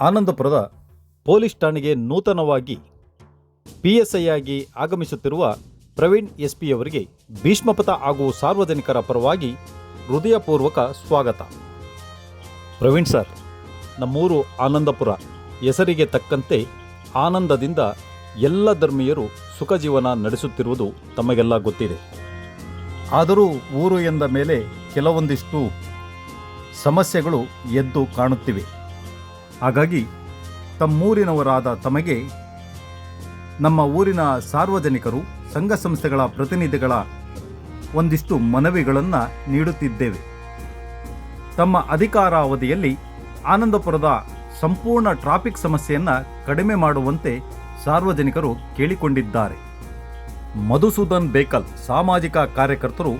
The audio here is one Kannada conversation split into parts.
ಆನಂದಪುರದ ಪೊಲೀಸ್ ಠಾಣೆಗೆ ನೂತನವಾಗಿ ಪಿಎಸ್ಐ ಆಗಿ ಆಗಮಿಸುತ್ತಿರುವ ಪ್ರವೀಣ್ ಎಸ್ಪಿಯವರಿಗೆ ಭೀಷ್ಮಪಥ ಹಾಗೂ ಸಾರ್ವಜನಿಕರ ಪರವಾಗಿ ಹೃದಯಪೂರ್ವಕ ಸ್ವಾಗತ. ಪ್ರವೀಣ್ ಸರ್, ನಮ್ಮೂರು ಆನಂದಪುರ ಹೆಸರಿಗೆ ತಕ್ಕಂತೆ ಆನಂದದಿಂದ ಎಲ್ಲ ಧರ್ಮೀಯರು ಸುಖ ಜೀವನ ನಡೆಸುತ್ತಿರುವುದು ತಮಗೆಲ್ಲ ಗೊತ್ತಿದೆ. ಆದರೂ ಊರು ಎಂದ ಮೇಲೆ ಕೆಲವೊಂದಿಷ್ಟು ಸಮಸ್ಯೆಗಳು ಎದ್ದು ಕಾಣುತ್ತಿವೆ. ಹಾಗಾಗಿ ತಮ್ಮೂರಿನವರಾದ ತಮಗೆ ನಮ್ಮ ಊರಿನ ಸಾರ್ವಜನಿಕರು, ಸಂಘ ಸಂಸ್ಥೆಗಳ ಪ್ರತಿನಿಧಿಗಳ ಒಂದಿಷ್ಟು ಮನವಿಗಳನ್ನು ನೀಡುತ್ತಿದ್ದೇವೆ. ತಮ್ಮ ಅಧಿಕಾರಾವಧಿಯಲ್ಲಿ ಆನಂದಪುರದ ಸಂಪೂರ್ಣ ಟ್ರಾಫಿಕ್ ಸಮಸ್ಯೆಯನ್ನು ಕಡಿಮೆ ಮಾಡುವಂತೆ ಸಾರ್ವಜನಿಕರು ಕೇಳಿಕೊಂಡಿದ್ದಾರೆ. ಮಧುಸೂದನ್ ಬೇಕಲ್ ಸಾಮಾಜಿಕ ಕಾರ್ಯಕರ್ತರು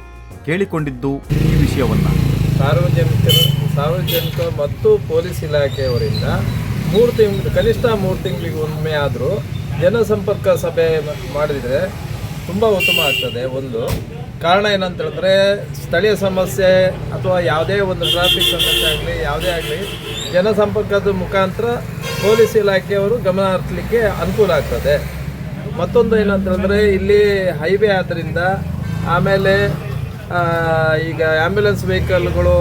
ಕೇಳಿಕೊಂಡಿದ್ದು ಈ ವಿಷಯವನ್ನು. ಸಾರ್ವಜನಿಕರು ಸಾರ್ವಜನಿಕ ಮತ್ತು ಪೊಲೀಸ್ ಇಲಾಖೆಯವರಿಂದ ಮೂರು ತಿಂಗಳು ಕನಿಷ್ಠ ಮೂರು ತಿಂಗಳಿಗೆ ಒಮ್ಮೆ ಆದರೂ ಜನಸಂಪರ್ಕ ಸಭೆ ಮಾಡಿದರೆ ತುಂಬ ಉತ್ತಮ ಆಗ್ತದೆ. ಒಂದು, ಕಾರಣ ಏನಂತ ಹೇಳಿದ್ರೆ ಸ್ಥಳೀಯ ಸಮಸ್ಯೆ ಅಥವಾ ಯಾವುದೇ ಒಂದು ಟ್ರಾಫಿಕ್ ಸಮಸ್ಯೆ ಆಗಲಿ, ಯಾವುದೇ ಆಗಲಿ, ಜನಸಂಪರ್ಕದ ಮುಖಾಂತರ ಪೊಲೀಸ್ ಇಲಾಖೆಯವರು ಗಮನ ಹರಿಸಲಿಕ್ಕೆ ಅನುಕೂಲ ಆಗ್ತದೆ. ಮತ್ತೊಂದು ಏನಂತ ಹೇಳಿದ್ರೆ ಇಲ್ಲಿ ಹೈವೇ ಆದ್ದರಿಂದ ಆಮೇಲೆ ಈಗ ಆ್ಯಂಬುಲೆನ್ಸ್ ವೆಹಿಕಲ್ಗಳು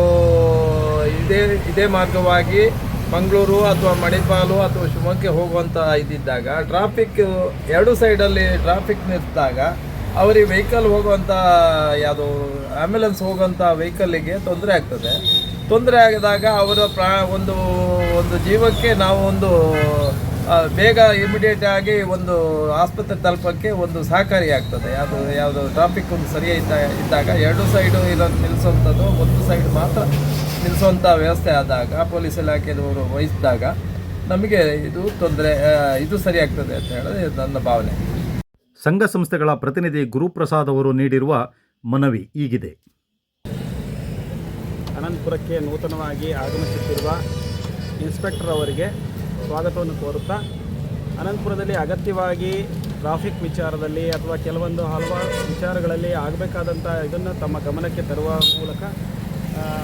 ಇದೇ ಇದೇ ಮಾರ್ಗವಾಗಿ ಮಂಗಳೂರು ಅಥವಾ ಮಣಿಪಾಲು ಅಥವಾ ಶಿವಮೊಗ್ಗಕ್ಕೆ ಹೋಗುವಂಥ ಇದ್ದಿದ್ದಾಗ ಟ್ರಾಫಿಕ್ ಎರಡು ಸೈಡಲ್ಲಿ ಟ್ರಾಫಿಕ್ ನಿಂತಾಗ ಅವರಿಗೆ ವೆಹಿಕಲ್ ಹೋಗುವಂಥ ಯಾವುದು ಆ್ಯಂಬುಲೆನ್ಸ್ ಹೋಗುವಂಥ ವೆಹಿಕಲ್ಲಿಗೆ ತೊಂದರೆ ಆಗ್ತದೆ. ತೊಂದರೆ ಆಗಿದಾಗ ಅವರ ಪ್ರಾ, ಒಂದು ಒಂದು ಜೀವಕ್ಕೆ ನಾವು ಒಂದು ಬೇಗ ಇಮಿಡಿಯೇಟ್ ಆಗಿ ಒಂದು ಆಸ್ಪತ್ರೆ ತಲುಪಕ್ಕೆ ಒಂದು ಸಹಕಾರಿ ಆಗ್ತದೆ. ಅದು ಯಾವುದು ಟ್ರಾಫಿಕ್ ಒಂದು ಸರಿಯಾಗಿ ಇದ್ದಾಗ ಎರಡು ಸೈಡು ಇರೋ ನಿಲ್ಲಿಸುವಂಥದ್ದು ಒಂದು ಸೈಡ್ ಮಾತ್ರ. ನಿಲ್ಲಿಸುವಂಥ ವ್ಯವಸ್ಥೆ ಆದಾಗ ಪೊಲೀಸ್ ಇಲಾಖೆಯವರು ವಹಿಸಿದಾಗ ನಮಗೆ ಇದು ತೊಂದರೆ ಇದು ಸರಿಯಾಗ್ತದೆ ಅಂತ ಹೇಳೋದು ನನ್ನ ಭಾವನೆ. ಸಂಘ ಸಂಸ್ಥೆಗಳ ಪ್ರತಿನಿಧಿ ಗುರುಪ್ರಸಾದ್ ಅವರು ನೀಡಿರುವ ಮನವಿ ಈಗಿದೆ ಅನಂತಪುರಕ್ಕೆ ನೂತನವಾಗಿ ಆಗಮಿಸುತ್ತಿರುವ ಇನ್ಸ್ಪೆಕ್ಟರ್ ಅವರಿಗೆ ಸ್ವಾಗತವನ್ನು ಕೋರುತ್ತಾ ಅನಂತಪುರದಲ್ಲಿ ಅಗತ್ಯವಾಗಿ ಟ್ರಾಫಿಕ್ ವಿಚಾರದಲ್ಲಿ ಅಥವಾ ಕೆಲವೊಂದು ಹಲವಾರು ವಿಚಾರಗಳಲ್ಲಿ ಆಗಬೇಕಾದಂಥ ಇದನ್ನು ತಮ್ಮ ಗಮನಕ್ಕೆ ತರುವ ಮೂಲಕ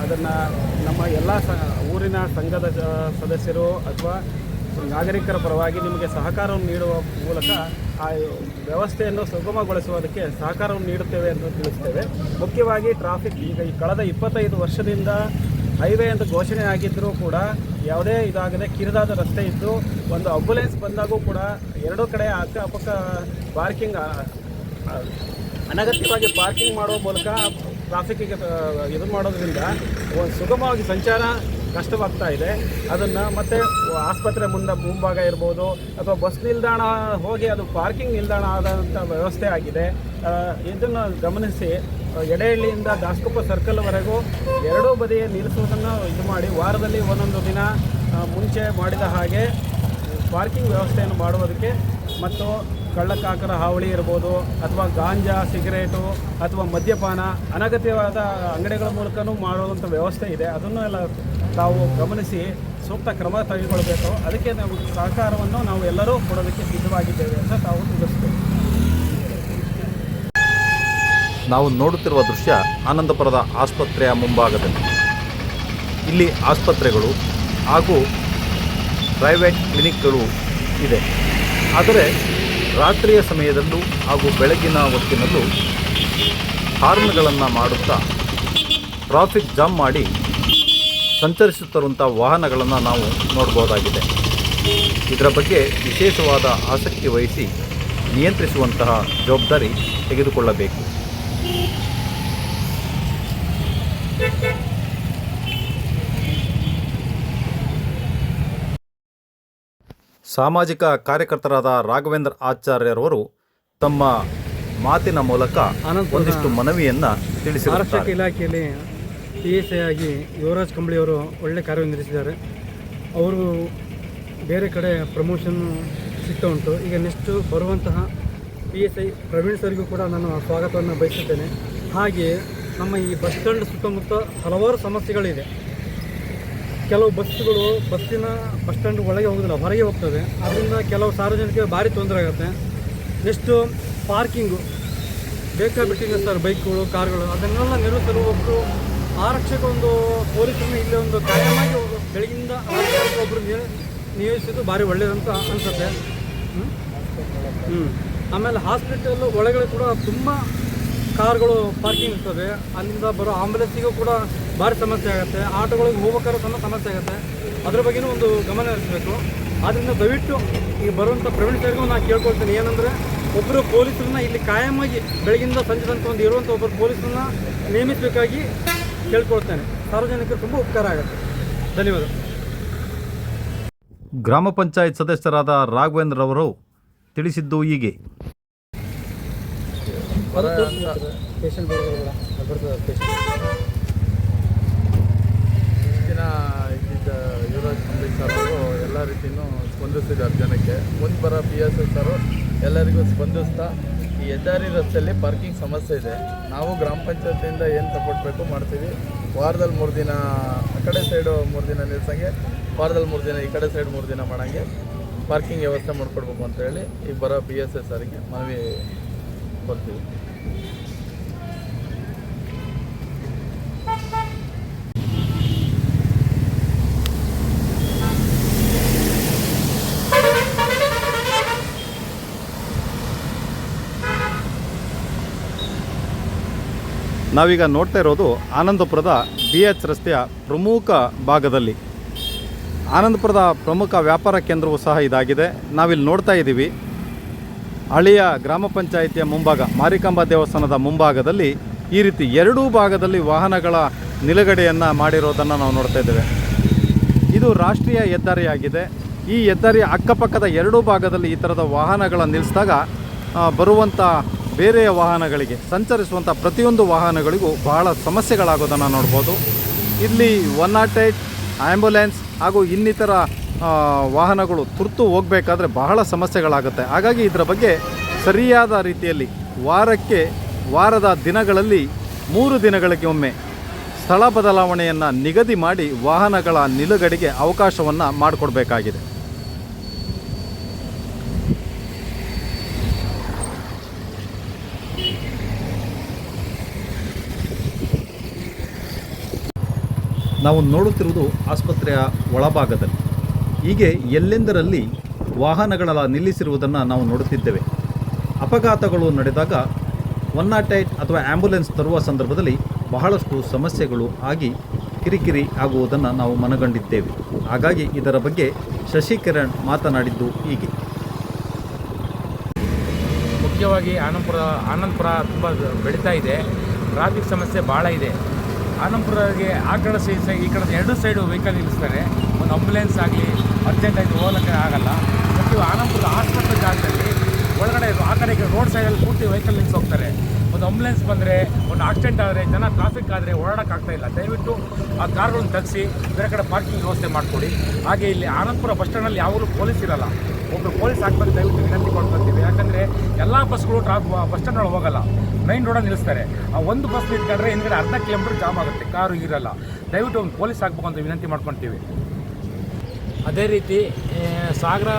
ಅದನ್ನು ನಮ್ಮ ಎಲ್ಲ ಸ, ಊರಿನ ಸಂಘದ ಸದಸ್ಯರು ಅಥವಾ ನಾಗರಿಕರ ಪರವಾಗಿ ನಿಮಗೆ ಸಹಕಾರವನ್ನು ನೀಡುವ ಮೂಲಕ ಆ ವ್ಯವಸ್ಥೆಯನ್ನು ಸುಗಮಗೊಳಿಸುವುದಕ್ಕೆ ಸಹಕಾರವನ್ನು ನೀಡುತ್ತೇವೆ ಎಂದು ತಿಳಿಸ್ತೇವೆ. ಮುಖ್ಯವಾಗಿ ಟ್ರಾಫಿಕ್ ಈಗ ಈ ಕಳೆದ ಇಪ್ಪತ್ತೈದು ವರ್ಷದಿಂದ ಹೈವೇ ಅಂತ ಘೋಷಣೆ ಆಗಿದ್ದರೂ ಕೂಡ ಯಾವುದೇ ಇದಾಗದೆ ಕಿರಿದಾದ ರಸ್ತೆ ಇದ್ದು ಒಂದು ಆಂಬುಲೆನ್ಸ್ ಬಂದಾಗೂ ಕೂಡ ಎರಡೂ ಕಡೆ ಅಕ್ಕಪಕ್ಕ ಪಾರ್ಕಿಂಗ್ ಅನಗತ್ಯವಾಗಿ ಪಾರ್ಕಿಂಗ್ ಮಾಡುವ ಮೂಲಕ ಟ್ರಾಫಿಕ್ಕಿಗೆ ಇದು ಮಾಡೋದ್ರಿಂದ ಸುಗಮವಾಗಿ ಸಂಚಾರ ಕಷ್ಟವಾಗ್ತಾ ಇದೆ. ಅದನ್ನು ಮತ್ತೆ ಆಸ್ಪತ್ರೆ ಮುಂದೆ, ಮುಂಭಾಗ ಇರ್ಬೋದು, ಅಥವಾ ಬಸ್ ನಿಲ್ದಾಣ ಹೋಗಿ ಅದು ಪಾರ್ಕಿಂಗ್ ನಿಲ್ದಾಣ ಆದಂಥ ವ್ಯವಸ್ಥೆ ಆಗಿದೆ. ಇದನ್ನು ಗಮನಿಸಿ ಎಡೆಹಳ್ಳಿಯಿಂದ ದಾಸಕೊಪ್ಪ ಸರ್ಕಲ್ವರೆಗೂ ಎರಡೂ ಬದಿಯ ನಿಲ್ಲಿಸುವುದನ್ನು ಇದು ಮಾಡಿ, ವಾರದಲ್ಲಿ ಒಂದೊಂದು ದಿನ ಮುಂಚೆ ಮಾಡಿದ ಹಾಗೆ ಪಾರ್ಕಿಂಗ್ ವ್ಯವಸ್ಥೆಯನ್ನು ಮಾಡುವುದಕ್ಕೆ ಮತ್ತು ಕಳ್ಳಕಾಕರ ಹಾವಳಿ ಇರ್ಬೋದು, ಅಥವಾ ಗಾಂಜಾ, ಸಿಗರೇಟು, ಅಥವಾ ಮದ್ಯಪಾನ, ಅನಗತ್ಯವಾದ ಅಂಗಡಿಗಳ ಮೂಲಕನೂ ಮಾಡುವಂಥ ವ್ಯವಸ್ಥೆ ಇದೆ. ಅದನ್ನು ಎಲ್ಲ ತಾವು ಗಮನಿಸಿ ಸೂಕ್ತ ಕ್ರಮ ತೆಗೆದುಕೊಳ್ಬೇಕು. ಅದಕ್ಕೆ ನಾವು ಸಹಕಾರವನ್ನು ನಾವು ಎಲ್ಲರೂ ಕೊಡೋದಕ್ಕೆ ಸಿದ್ಧವಾಗಿದ್ದೇವೆ ಅಂತ ತಾವು ತಿಳಿಸ್ತೇವೆ. ನಾವು ನೋಡುತ್ತಿರುವ ದೃಶ್ಯ ಆನಂದಪುರದ ಆಸ್ಪತ್ರೆಯ ಮುಂಭಾಗದಲ್ಲಿ. ಇಲ್ಲಿ ಆಸ್ಪತ್ರೆಗಳು ಹಾಗೂ ಪ್ರೈವೇಟ್ ಕ್ಲಿನಿಕ್ಗಳು ಇದೆ. ಆದರೆ ರಾತ್ರಿಯ ಸಮಯದಲ್ಲೂ ಹಾಗೂ ಬೆಳಗಿನ ಹೊತ್ತಿನಲ್ಲೂ ಹಾರ್ನ್ಗಳನ್ನು ಮಾಡುತ್ತಾ ಟ್ರಾಫಿಕ್ ಜಾಮ್ ಮಾಡಿ ಸಂಚರಿಸುತ್ತಿರುವಂಥ ವಾಹನಗಳನ್ನು ನಾವು ನೋಡ್ಬೋದಾಗಿದೆ. ಇದರ ಬಗ್ಗೆ ವಿಶೇಷವಾದ ಆಸಕ್ತಿ ವಹಿಸಿ ನಿಯಂತ್ರಿಸುವಂತಹ ಜವಾಬ್ದಾರಿ ತೆಗೆದುಕೊಳ್ಳಬೇಕು. ಸಾಮಾಜಿಕ ಕಾರ್ಯಕರ್ತರಾದ ರಾಘವೇಂದ್ರ ಆಚಾರ್ಯರವರು ತಮ್ಮ ಮಾತಿನ ಮೂಲಕ ಒಂದಿಷ್ಟು ಮನವಿಯನ್ನ ಆರಕ್ಷಕ ತಿಳಿಸಿರುತ್ತಾರೆ ಇಲಾಖೆಯಲ್ಲಿ ಪಿ ಎಸ್ ಐ ಆಗಿ ಯುವರಾಜ್ ಕಂಬಳಿಯವರು ಒಳ್ಳೆ ಕಾರ್ಯನಿರ್ವಹಿಸಿದ್ದಾರೆ ಅವರು ಬೇರೆ ಕಡೆ ಪ್ರಮೋಷನ್ ಸಿಗ್ತಾ ಉಂಟು. ಈಗ ನೆಕ್ಸ್ಟು ಬರುವಂತಹ ಪಿ ಎಸ್ ಐ ಪ್ರವೀಣ್ ಸರ್ಗೂ ಕೂಡ ನಾನು ಸ್ವಾಗತವನ್ನು ಬಯಸುತ್ತೇನೆ. ಹಾಗೆ ನಮ್ಮ ಈ ಬಸ್ ಸ್ಟ್ಯಾಂಡ್ ಸುತ್ತಮುತ್ತ ಹಲವಾರು ಸಮಸ್ಯೆಗಳಿದೆ. ಕೆಲವು ಬಸ್ಸುಗಳು ಬಸ್ಸಿನ ಬಸ್ ಸ್ಟ್ಯಾಂಡ್ ಒಳಗೆ ಹೋಗೋದಿಲ್ಲ, ಹೊರಗೆ ಹೋಗ್ತದೆ. ಅದರಿಂದ ಕೆಲವು ಸಾರ್ವಜನಿಕರಿಗೆ ಭಾರಿ ತೊಂದರೆ ಆಗುತ್ತೆ. ನೆಕ್ಸ್ಟು ಪಾರ್ಕಿಂಗು ಬೇಕಾಬಿಟ್ಟಿದೆ ಸರ್, ಬೈಕ್ಗಳು, ಕಾರ್ಗಳು. ಅದನ್ನೆಲ್ಲ ನಿರ್ವಹಿಸಲು ಒಬ್ಬರು ಆರಕ್ಷಕ ಒಂದು ಪೊಲೀಸರನ್ನ ಇಲ್ಲಿ ಒಂದು ಕಾಯಮಾಗಿ ಬೆಳಗಿಂದ ಒಬ್ಬರು ನಿಯೋಜಿಸೋದು ಭಾರಿ ಒಳ್ಳೆಯದಂತ ಅನಿಸುತ್ತೆ. ಹ್ಞೂ ಆಮೇಲೆ ಹಾಸ್ಪಿಟಲ್ ಒಳಗಡೆ ಕೂಡ ತುಂಬ ಕಾರ್ಗಳು ಪಾರ್ಕಿಂಗ್ ಇರ್ತವೆ ಅಲ್ಲಿಂದ ಬರೋ ಆಂಬುಲೆನ್ಸಿಗೂ ಕೂಡ ಭಾರಿ ಸಮಸ್ಯೆ ಆಗುತ್ತೆ, ಆಟೋಗಳಿಗೆ ಹೋಗ್ಬೇಕಾದ್ರೂ ಸಹ ಸಮಸ್ಯೆ ಆಗುತ್ತೆ. ಅದ್ರ ಬಗ್ಗೆನೂ ಒಂದು ಗಮನ ಹರಿಸಬೇಕು. ಆದ್ದರಿಂದ ದಯವಿಟ್ಟು ಈಗ ಬರುವಂಥ ಪ್ರವೀಣ್ ನಾನು ಕೇಳ್ಕೊಳ್ತೀನಿ. ಏನಂದರೆ ಒಬ್ಬರು ಪೊಲೀಸರನ್ನ ಇಲ್ಲಿ ಕಾಯಮಾಗಿ ಬೆಳಗಿಂದ ಸಂಜೆ ತನಕ ಒಂದು ಇರುವಂಥ ಒಬ್ಬರು ಪೊಲೀಸರನ್ನ ನೇಮಿಸಬೇಕಾಗಿ ಕೇಳ್ಕೊಳ್ತೇನೆ. ಸಾರ್ವಜನಿಕರು ತುಂಬ ಉಪಕಾರ ಆಗುತ್ತೆ. ಧನ್ಯವಾದ. ಗ್ರಾಮ ಪಂಚಾಯತ್ ಸದಸ್ಯರಾದ ರಾಘವೇಂದ್ರ ಅವರು ತಿಳಿಸಿದ್ದು ಹೀಗೆ. ಬರ ಅಂತ ಪೇಷಂಟ್ ಬರ್ತದೆ ಪೇಷಂಟ್ ದಿನ ಇದ್ದಿದ್ದ ಯುವರಾಜ್ ಕಂಪ್ಲೀಟ್ ಸರ್ ಅವರು ಎಲ್ಲ ರೀತಿಯೂ ಸ್ಪಂದಿಸಿದ್ದಾರೆ ಜನಕ್ಕೆ. ಮುಂದೆ ಬರೋ ಪಿ ಎಸ್ ಎಸ್ ಸರು ಎಲ್ಲರಿಗೂ ಸ್ಪಂದಿಸ್ತಾ ಈ ಹೆದ್ದಾರಿ ರಸ್ತೆಯಲ್ಲಿ ಪಾರ್ಕಿಂಗ್ ಸಮಸ್ಯೆ ಇದೆ. ನಾವು ಗ್ರಾಮ ಪಂಚಾಯತಿಯಿಂದ ಏನು ಸಪೋರ್ಟ್ ಬೇಕು ಮಾಡ್ತೀವಿ. ವಾರದಲ್ಲಿ ಮೂರು ದಿನ ಆ ಕಡೆ ಸೈಡು ಮೂರು ದಿನ ನಿಲ್ಸಂಗೆ ವಾರದಲ್ಲಿ ಮೂರು ದಿನ ಈ ಕಡೆ ಸೈಡ್ ಮೂರು ದಿನ ಮಾಡೋಂಗೆ ಪಾರ್ಕಿಂಗ್ ವ್ಯವಸ್ಥೆ ಮಾಡಿಕೊಡ್ಬೇಕು ಅಂತೇಳಿ ಈಗ ಬರೋ ಪಿ ಎಸ್ ಎಸ್ ಅವರಿಗೆ ಮನವಿ ಕೊಡ್ತೀವಿ. ನಾವೀಗ ನೋಡ್ತಾ ಇರೋದು ಆನಂದಪುರದ ಬಿ ಎಚ್ ರಸ್ತೆಯ ಪ್ರಮುಖ ಭಾಗದಲ್ಲಿ. ಆನಂದಪುರದ ಪ್ರಮುಖ ವ್ಯಾಪಾರ ಕೇಂದ್ರವೂ ಸಹ ಇದಾಗಿದೆ. ನಾವಿಲ್ಲಿ ನೋಡ್ತಾ ಇದ್ದೀವಿ. ಹಳೆಯ ಗ್ರಾಮ ಪಂಚಾಯಿತಿಯ ಮುಂಭಾಗ, ಮಾರಿಕಾಂಬ ದೇವಸ್ಥಾನದ ಮುಂಭಾಗದಲ್ಲಿ ಈ ರೀತಿ ಎರಡೂ ಭಾಗದಲ್ಲಿ ವಾಹನಗಳ ನಿಲುಗಡೆಯನ್ನು ಮಾಡಿರೋದನ್ನು ನಾವು ನೋಡ್ತಾ ಇದ್ದೇವೆ. ಇದು ರಾಷ್ಟ್ರೀಯ ಹೆದ್ದಾರಿಯಾಗಿದೆ. ಈ ಹೆದ್ದಾರಿಯ ಅಕ್ಕಪಕ್ಕದ ಎರಡೂ ಭಾಗದಲ್ಲಿ ಈ ಥರದ ವಾಹನಗಳ ನಿಲ್ಲಿಸಿದಾಗ ಬರುವಂಥ ಬೇರೆಯ ವಾಹನಗಳಿಗೆ ಸಂಚರಿಸುವಂಥ ಪ್ರತಿಯೊಂದು ವಾಹನಗಳಿಗೂ ಬಹಳ ಸಮಸ್ಯೆಗಳಾಗೋದನ್ನು ನೋಡ್ಬೋದು. ಇಲ್ಲಿ ಒನ್ ನಾಟ್ ಏಯ್ಟ್ ಆ್ಯಂಬುಲೆನ್ಸ್ ಹಾಗೂ ಇನ್ನಿತರ ವಾಹನಗಳು ತುರ್ತು ಹೋಗಬೇಕಾದ್ರೆ ಬಹಳ ಸಮಸ್ಯೆಗಳಾಗುತ್ತೆ. ಹಾಗಾಗಿ ಇದರ ಬಗ್ಗೆ ಸರಿಯಾದ ರೀತಿಯಲ್ಲಿ ವಾರಕ್ಕೆ, ವಾರದ ದಿನಗಳಲ್ಲಿ ಮೂರು ದಿನಗಳಿಗೆ ಒಮ್ಮೆ ಸ್ಥಳ ಬದಲಾವಣೆಯನ್ನು ನಿಗದಿ ಮಾಡಿ ವಾಹನಗಳ ನಿಲುಗಡೆಗೆ ಅವಕಾಶವನ್ನು ಮಾಡಿಕೊಡ್ಬೇಕಾಗಿದೆ. ನಾವು ನೋಡುತ್ತಿರುವುದು ಆಸ್ಪತ್ರೆಯ ಒಳಭಾಗದಲ್ಲಿ. ಹೀಗೆ ಎಲ್ಲೆಂದರಲ್ಲಿ ವಾಹನಗಳ ನಿಲ್ಲಿಸಿರುವುದನ್ನು ನಾವು ನೋಡುತ್ತಿದ್ದೇವೆ. ಅಪಘಾತಗಳು ನಡೆದಾಗ ಒನ್ ನಾಟ್ ಏಟ್ ಅಥವಾ ಆ್ಯಂಬುಲೆನ್ಸ್ ತರುವ ಸಂದರ್ಭದಲ್ಲಿ ಬಹಳಷ್ಟು ಸಮಸ್ಯೆಗಳು ಆಗಿ ಕಿರಿಕಿರಿ ಆಗುವುದನ್ನು ನಾವು ಮನಗಂಡಿದ್ದೇವೆ. ಹಾಗಾಗಿ ಇದರ ಬಗ್ಗೆ ಶಶಿಕಿರಣ್ ಮಾತನಾಡಿದ್ದು ಹೀಗೆ. ಮುಖ್ಯವಾಗಿ ಆನಂದಪುರ ಆನಂದಪುರ ತುಂಬ ಬೆಳೀತಾ ಇದೆ. ಟ್ರಾಫಿಕ್ ಸಮಸ್ಯೆ ಭಾಳ ಇದೆ. ಆನಂದಪುರಗೆ ಆ ಕಡೆ ಸೈಡ್ ಈ ಕಡೆ ಎರಡು ಸೈಡು ವೆಹಿಕಲ್ ನಿಲ್ಲಿಸ್ತಾರೆ. ಒಂದು ಆಂಬುಲೆನ್ಸ್ ಆಗಲಿ ಅರ್ಜೆಂಟ್ ಆಗಿ ಹೋಗ್ಲಿಕ್ಕೆ ಆಗಲ್ಲ. ಮತ್ತು ಆನಂದಪುರದ ಆಸ್ಪತ್ರೆ ಜಾಗದಲ್ಲಿ ಒಳಗಡೆ ಆ ಕಡೆ ರೋಡ್ ಸೈಡಲ್ಲಿ ಪೂರ್ತಿ ವೆಹಿಕಲ್ ನಿಲ್ಲಿಸಿ ಹೋಗ್ತಾರೆ. ಒಂದು ಆಂಬುಲೆನ್ಸ್ ಬಂದರೆ, ಒಂದು ಆಕ್ಸಿಡೆಂಟ್ ಆದರೆ, ಜನ ಟ್ರಾಫಿಕ್ ಆದರೆ ಓಡಾಡೋಕ್ಕಾಗ್ತಾ ಇಲ್ಲ. ದಯವಿಟ್ಟು ಆ ಕಾರ್ಗಳನ್ನ ತಗ್ಸಿ, ಬೇರೆ ಕಡೆ ಪಾರ್ಕಿಂಗ್ ವ್ಯವಸ್ಥೆ ಮಾಡಿಕೊಡಿ. ಹಾಗೆ ಇಲ್ಲಿ ಆನಂದಪುರ ಬಸ್ ಸ್ಟ್ಯಾಂಡಲ್ಲಿ ಯಾವಾಗಲೂ ಪೊಲೀಸ್ ಇರಲ್ಲ. ಒಬ್ಬರು ಪೊಲೀಸ್ ಹಾಕ್ಬೇಕು ದಯವಿಟ್ಟು ವಿನಂತಿ ಮಾಡ್ಕೊತೀವಿ ಯಾಕಂದರೆ ಎಲ್ಲ ಬಸ್ಗಳು ಟ್ರಾ ಬಸ್ ಸ್ಟ್ಯಾಂಡ್ ಹೋಗಲ್ಲ. ಮೈನ್ ರೋಡಲ್ಲಿ ನಿಲ್ಲಿಸ್ತಾರೆ ಆ ಒಂದು ಬಸ್ ನಿಂತ್ಕೊಂಡ್ರೆ ಹಿಂದ್ಗಡೆ ಅರ್ಧ ಕಿಲೋಮೀಟರ್ ಜಾಮ್ ಆಗುತ್ತೆ. ಕಾರು ಇರಲ್ಲ ದಯವಿಟ್ಟು ಒಂದು ಪೊಲೀಸ್ ಹಾಕ್ಬೇಕು ಅಂತ ವಿನಂತಿ ಮಾಡ್ಕೊತೀವಿ. ಅದೇ ರೀತಿ ಸಾಗರ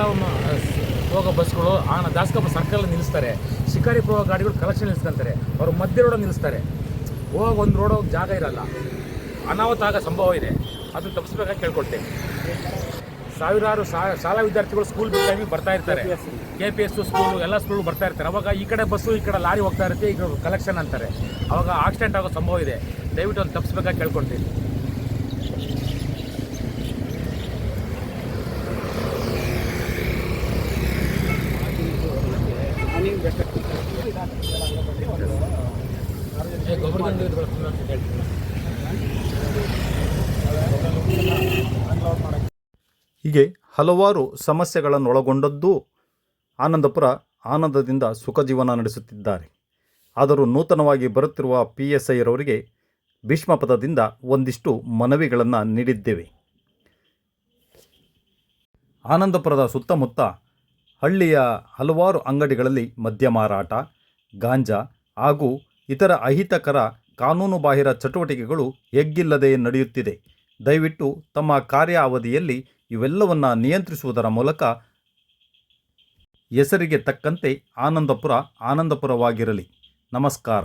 ಹೋಗೋ ಬಸ್ಗಳು, ಆ ದಾಸಕಪ್ಪ ಸರ್ಕಲ್ ನಿಲ್ಲಿಸ್ತಾರೆ. ಶಿಕಾರಿಪುರ ಗಾಡಿಗಳು ಕಲೆಕ್ಷನ್ ನಿಲ್ಲಿಸ್ಕೊಂತಾರೆ ಅವರು ಮಧ್ಯ ರೋಡಲ್ಲಿ ನಿಲ್ಲಿಸ್ತಾರೆ. ಹೋಗಿ ಒಂದು ರೋಡ್ ಹೋಗಿ ಜಾಗ ಇರಲ್ಲ. ಅನಾಹುತ ಆಗೋ ಸಂಭವ ಇದೆ. ಅದನ್ನು ತಪ್ಪಿಸ್ಬೇಕಾಗಿ ಕೇಳ್ಕೊಳ್ತೇನೆ. ಸಾವಿರಾರು ಶಾಲಾ ವಿದ್ಯಾರ್ಥಿಗಳು ಸ್ಕೂಲ್ ಬಿಟ್ಟ ಟೈಮಿಗೆ ಬರ್ತಾ ಇರ್ತಾರೆ. ಕೆ ಪಿ ಎಸ್ ಸ್ಕೂಲು ಎಲ್ಲ ಸ್ಕೂಲ್ ಬರ್ತಾ ಇರ್ತಾರೆ. ಅವಾಗ ಈ ಕಡೆ ಬಸ್ಸು, ಈ ಕಡೆ ಲಾರಿ ಹೋಗ್ತಾ ಇರುತ್ತೆ, ಈಗ ಕಲೆಕ್ಷನ್ ಅಂತಾರೆ. ಅವಾಗ ಆಕ್ಸಿಡೆಂಟ್ ಆಗೋ ಸಂಭವ ಇದೆ. ದಯವಿಟ್ಟು ಒಂದು ತಪ್ಪಿಸ್ಬೇಕಾಗಿ ಕೇಳ್ಕೊಳ್ತೀನಿ. ಹೀಗೆ ಹಲವಾರು ಸಮಸ್ಯೆಗಳನ್ನು ಒಳಗೊಂಡದ್ದು ಆನಂದಪುರ ಆನಂದದಿಂದ ಸುಖ ಜೀವನ ನಡೆಸುತ್ತಿದ್ದಾರೆ. ಆದರೂ ನೂತನವಾಗಿ ಬರುತ್ತಿರುವ ಪಿ ಎಸ್ ಐರವರಿಗೆ ಭೀಷ್ಮ ಪದದಿಂದ ಒಂದಿಷ್ಟು ಮನವಿಗಳನ್ನು ನೀಡಿದ್ದೇವೆ. ಆನಂದಪುರದ ಸುತ್ತಮುತ್ತ ಹಳ್ಳಿಯ ಹಲವಾರು ಅಂಗಡಿಗಳಲ್ಲಿ ಮದ್ಯ ಮಾರಾಟ, ಗಾಂಜಾ ಹಾಗೂ ಇತರ ಅಹಿತಕರ ಕಾನೂನುಬಾಹಿರ ಚಟುವಟಿಕೆಗಳು ಎಗ್ಗಿಲ್ಲದೆ ನಡೆಯುತ್ತಿದೆ. ದಯವಿಟ್ಟು ತಮ್ಮ ಕಾರ್ಯ ಅವಧಿಯಲ್ಲಿ ಇವೆಲ್ಲವನ್ನು ನಿಯಂತ್ರಿಸುವುದರ ಮೂಲಕ ಹೆಸರಿಗೆ ತಕ್ಕಂತೆ ಆನಂದಪುರ ಆನಂದಪುರವಾಗಿರಲಿ. ನಮಸ್ಕಾರ.